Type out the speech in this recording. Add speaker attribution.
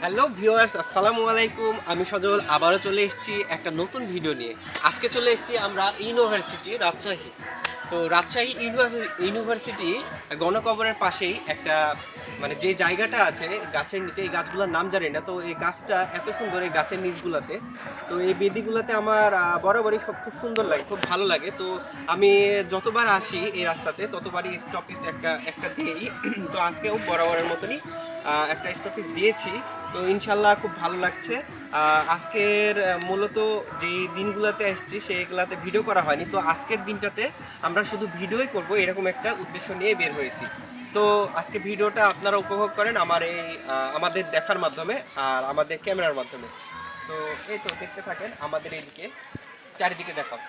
Speaker 1: Hello viewers, আসসালামু আলাইকুম। আমি সজল, আবারও চলে এসেছি একটা নতুন ভিডিও নিয়ে। আজকে চলে এসেছি আমরা ইউনিভার্সিটি রাজশাহী। তো রাজশাহী ইউনিভার্সি- ইউনিভার্সিটি গণকবরের পাশেই একটা মানে যে জায়গাটা আছে, গাছের নিচে, এই গাছগুলোর নাম জানি না, তো এই গাছটা এত সুন্দর এই গাছের নিচগুলোতে। তো এই বেদিগুলোতে আমার বরাবরই সব খুব সুন্দর লাগে, খুব ভালো লাগে। তো আমি যতবার আসি এই রাস্তাতে, ততবারই স্টপিস একটা একটা দিয়েই। তো আজকেও বরাবরের মতনই একটা স্টপিস দিয়েছি। তো ইনশাল্লাহ খুব ভালো লাগছে। আজকের মূলত যে দিনগুলোতে এসেছি, সেইগুলোতে ভিডিও করা হয়নি। তো আজকের দিনটাতে আমরা শুধু ভিডিওই করব, এরকম একটা উদ্দেশ্য নিয়ে বের হয়েছি। তো আজকে ভিডিওটা আপনারা উপভোগ করেন আমার এই আমাদের দেখার মাধ্যমে আর আমাদের ক্যামেরার মাধ্যমে। তো এই তো দেখতে থাকেন, আমাদের এইদিকে, চারিদিকে দেখাও।